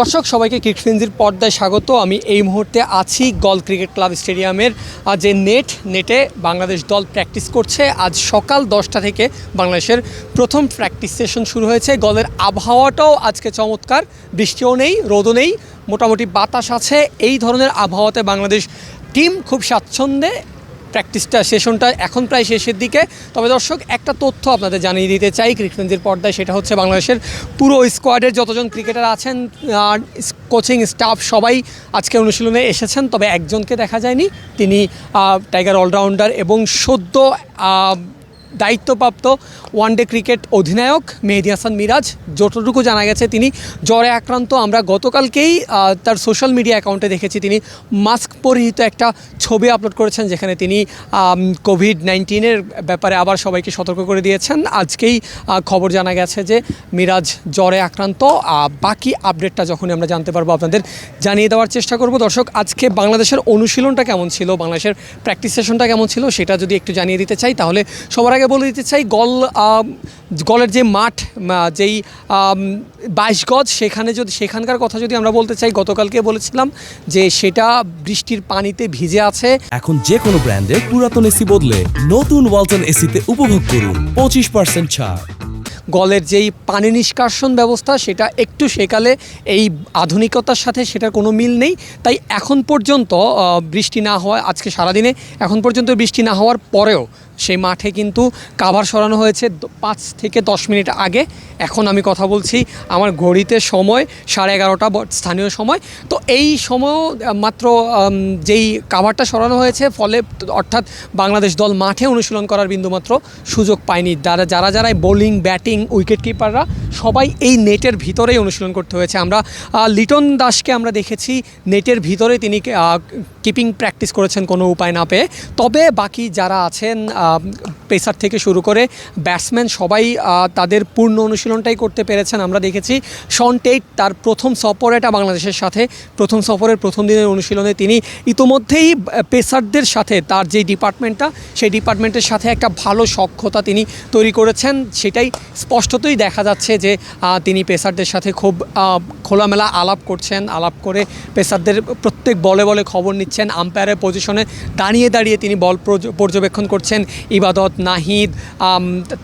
দর্শক, সবাইকে ক্রিকফিন্সির পর্দায় স্বাগত। আমি এই মুহূর্তে আছি গল ক্রিকেট ক্লাব স্টেডিয়ামের যে নেট, নেটে বাংলাদেশ দল প্র্যাকটিস করছে। আজ সকাল দশটা থেকে বাংলাদেশের প্রথম প্র্যাকটিস সেশন শুরু হয়েছে। গলের আবহাওয়াটাও আজকে চমৎকার, বৃষ্টিও নেই, রোদও নেই, মোটামুটি বাতাস আছে। এই ধরনের আবহাওয়াতে বাংলাদেশ টিম খুব স্বাচ্ছন্দ্যে প্র্যাকটিসটা, সেশনটা এখন প্রায় শেষের দিকে। তবে দর্শক, একটা তথ্য আপনাদের জানিয়ে দিতে চাই ক্রিকফেন্সির পর্দায়, সেটা হচ্ছে বাংলাদেশের পুরো স্কোয়াডের যতজন ক্রিকেটার আছেন কোচিং স্টাফ সবাই আজকে অনুশীলনে এসেছেন। তবে একজনকে দেখা যায়নি, তিনি টাইগার অলরাউন্ডার এবং সদ্য দায়িত্বপ্রাপ্ত ওয়ানডে ক্রিকেট অধিনায়ক মেহেদি হাসান মিরাজ। যতটুকু জানা গেছে তিনি জ্বরে আক্রান্ত। আমরা গতকালকেই তার সোশ্যাল মিডিয়া অ্যাকাউন্টে দেখেছি তিনি মাস্ক পরিহিত একটা ছবি আপলোড করেছেন যেখানে তিনি কোভিড নাইন্টিনের ব্যাপারে আবার সবাইকে সতর্ক করে দিয়েছেন। আজকেই খবর জানা গেছে যে মিরাজ জ্বরে আক্রান্ত। বাকি আপডেটটা যখন আমরা জানতে পারব আপনাদের জানিয়ে দেওয়ার চেষ্টা করব। দর্শক, আজকে বাংলাদেশের অনুশীলনটা কেমন ছিল? বাংলাদেশের প্র্যাকটিস সেশনটা কেমন ছিল? সেটা যদি একটু জানিয়ে দিতে চাই, তাহলে সবার আগে বলে দিতে চাই গল গলের যে মাঠ যেই বাইশ গজ সেখানে যদি সেখানকার কথা যদি আমরা বলতে চাই গতকালকে বলেছিলাম যে সেটা বৃষ্টির পানিতে ভিজে আছে। এখন যে কোনো ব্র্যান্ডের পুরাতন এসি বদলে নতুন ওয়ালটন এসিতে উপভোগ করুন পঁচিশ পার্সেন্ট ছাড়। গলের যেই পানি নিষ্কাশন ব্যবস্থা সেটা একটু সেকালে এই আধুনিকতার সাথে সেটার কোনো মিল নেই। তাই এখন পর্যন্ত বৃষ্টি না হওয়া আজকে সারাদিনে এখন পর্যন্ত বৃষ্টি না হওয়ার পরেও সেই মাঠে কিন্তু কাভার সরানো হয়েছে পাঁচ থেকে দশ মিনিট আগে। এখন আমি কথা বলছি আমার ঘড়িতে সময়, সাড়ে এগারোটা স্থানীয় সময়। তো এই সময়ও মাত্র যেই কাভারটা সরানো হয়েছে, ফলে অর্থাৎ বাংলাদেশ দল মাঠে অনুশীলন করার বিন্দুমাত্র সুযোগ পায়নি। যারা যারা যারা বোলিং, ব্যাটিং উইকেট কিপাররা সবাই এই নেটের ভিতরেই অনুশীলন করতে হয়েছে। আমরা লিটন দাসকে আমরা দেখেছি, নেটের ভিতরে তিনি কিপিং প্র্যাকটিস করেছেন কোনো উপায় না পেয়ে। তবে বাকি যারা আছেন পেসার থেকে শুরু করে ব্যাটসম্যান সবাই তাদের পূর্ণ অনুশীলনটাই করতে পেরেছেন। আমরা দেখেছি শন টেট তার প্রথম সফরেটা বাংলাদেশের সাথে। প্রথম সফরের প্রথম দিনের অনুশীলনে তিনি ইতোমধ্যেই পেসারদের সাথে তার যে ডিপার্টমেন্টটা, সেই ডিপার্টমেন্টের সাথে একটা ভালো সক্ষতা তিনি তৈরি করেছেন। সেটাই স্পষ্টতই দেখা যাচ্ছে যে তিনি পেসারদের সাথে খুব খোলামেলা আলাপ করছেন, আলাপ করে পেসারদের প্রত্যেক বলে বলে খবর নিচ্ছেন। আম্পায়ারের পজিশনে দাঁড়িয়ে দাঁড়িয়ে তিনি বল পর্যবেক্ষণ করছেন। ইবাদত, নাহিদ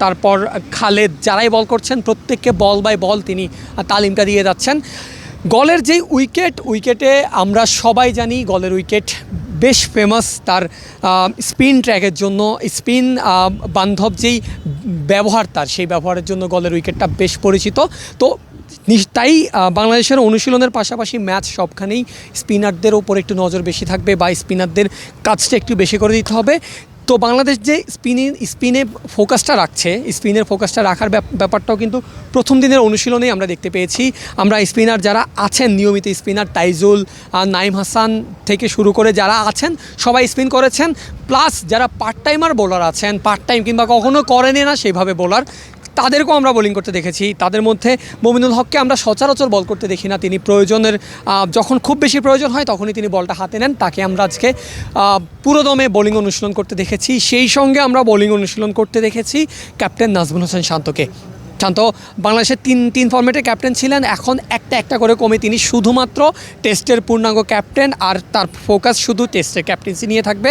তারপর খালেদ, যারাই বল করছেন, প্রত্যেককে বল বাই বল তিনি তালিমটা দিয়ে যাচ্ছেন। গলের যেই উইকেট, উইকেটে আমরা সবাই জানি গলের উইকেট বেশ ফেমাস তার স্পিন ট্র্যাকের জন্য স্পিন বান্ধব যেই ব্যবহার তার, সেই ব্যবহারের জন্য গলের উইকেটটা বেশ পরিচিত। তো তাই বাংলাদেশের অনুশীলনের পাশাপাশি ম্যাচ সবখানেই স্পিনারদের ওপর একটু নজর বেশি থাকবে বা স্পিনারদের কাজটা একটু বেশি করে দিতে হবে। তো বাংলাদেশ যে স্পিনে স্পিনে ফোকাসটা রাখছে, স্পিনের ফোকাসটা রাখার ব্যাপ- ব্যাপারটাও কিন্তু প্রথম দিনের অনুশীলনেই আমরা দেখতে পেয়েছি। আমরা স্পিনার যারা আছেন, নিয়মিত স্পিনার তাইজুল নাইম হাসান থেকে শুরু করে যারা আছেন, সবাই স্পিন করেছেন। প্লাস যারা পার্ট টাইমার বোলার আছেন পার্ট টাইম কিংবা কখনো করেনি না সেইভাবে বোলার তাদেরকেও আমরা বোলিং করতে দেখেছি। তাদের মধ্যে মমিনুল হককে আমরা সচরাচর বল করতে দেখি না। তিনি প্রয়োজনের যখন খুব বেশি প্রয়োজন হয় তখনই তিনি বলটা হাতে নেন। তাকে আমরা আজকে পুরোদমে বোলিং অনুশীলন করতে দেখেছি। সেই সঙ্গে আমরা বোলিং অনুশীলন করতে দেখেছি ক্যাপ্টেন নাজমুল হোসেন শান্তকে। শান্ত বাংলাদেশের তিন তিন ফর্মেটের ক্যাপ্টেন ছিলেন। এখন একটা একটা করে কমে তিনি শুধুমাত্র টেস্টের পূর্ণাঙ্গ ক্যাপ্টেন আর তার ফোকাস শুধু টেস্টের ক্যাপ্টেন্সি নিয়ে থাকবে।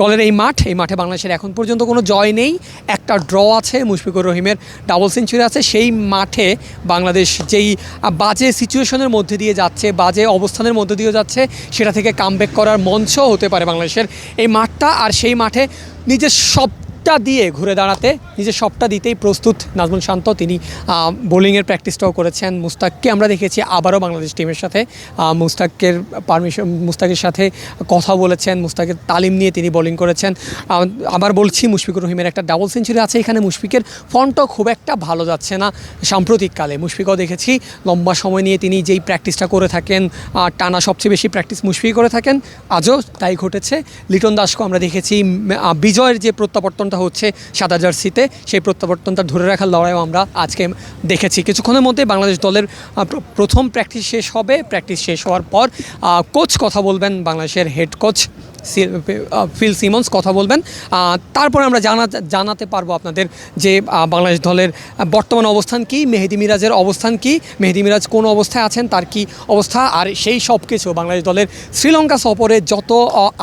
গলের এই মাঠ, এই মাঠে বাংলাদেশের এখন পর্যন্ত কোনো জয় নেই। একটা ড্র আছে, মুশফিকুর রহিমের ডাবল সেঞ্চুরি আছে। সেই মাঠে বাংলাদেশ যেই বাজে সিচুয়েশনের মধ্যে দিয়ে যাচ্ছে, বাজে অবস্থানের মধ্যে দিয়ে যাচ্ছে, সেটা থেকে কামব্যাক করার মঞ্চ হতে পারে বাংলাদেশের। এই মাঠটা আর সেই মাঠে নিজের সব সবটা দিয়ে ঘুরে দাঁড়াতে নিজের সবটা দিতেই প্রস্তুত নাজমুল শান্ত। তিনি বোলিংয়ের প্র্যাকটিসটাও করেছেন। মুস্তাককে আমরা দেখেছি আবারও বাংলাদেশ টিমের সাথে। মুস্তাকের পারমিশন মুস্তাকের সাথে কথা বলেছেন, মুস্তাকের তালিম নিয়ে তিনি বোলিং করেছেন। আবার বলছি, মুশফিকুর রহিমের একটা ডাবল সেঞ্চুরি আছে। এখানে মুশফিকের ফর্মটাও খুব একটা ভালো যাচ্ছে না সাম্প্রতিককালে। মুশফিকও দেখেছি, লম্বা সময় নিয়ে তিনি যেই প্র্যাকটিসটা করে থাকেন টানা সবচেয়ে বেশি প্র্যাকটিস মুশফিক করে থাকেন। আজও তাই ঘটেছে। লিটন দাসকেও আমরা দেখেছি বিজয়ের যে প্রত্যাবর্তনটা হচ্ছে সাদা জার্সিতে সেই প্রত্যাবর্তনটা ধরে রাখার লড়াইও আমরা আজকে দেখেছি। কিছুক্ষণের মধ্যে বাংলাদেশ দলের প্রথম প্র্যাকটিস শেষ হবে। প্র্যাকটিস শেষ হওয়ার পর কোচ কথা বলবেন বাংলাদেশের হেড কোচ ফিল সিমন্স কথা বলবেন। তারপরে আমরা জানা জানাতে পারব আপনাদের যে বাংলাদেশ দলের বর্তমান অবস্থান কি মেহেদি মিরাজের অবস্থান কি মেহেদি মিরাজ কোন অবস্থায় আছেন তার কি অবস্থা আর সেই সব কিছু বাংলাদেশ দলের শ্রীলঙ্কা সফরে যত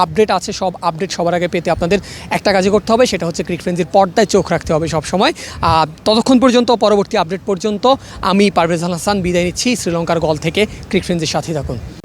আপডেট আছে সব আপডেট সবার আগে পেতে আপনাদের একটা কাজই করতে হবে সেটা হচ্ছে ক্রিক ফ্রেন্সির পর্দায় চোখ রাখতে হবে সব সময় আহ, ততক্ষণ পর্যন্ত পরবর্তী আপডেট পর্যন্ত আমি পারভেজ আল হাসান বিদায় নিচ্ছি শ্রীলঙ্কার গল থেকে ক্রিক ফ্রেন্সির সাথে থাকুন।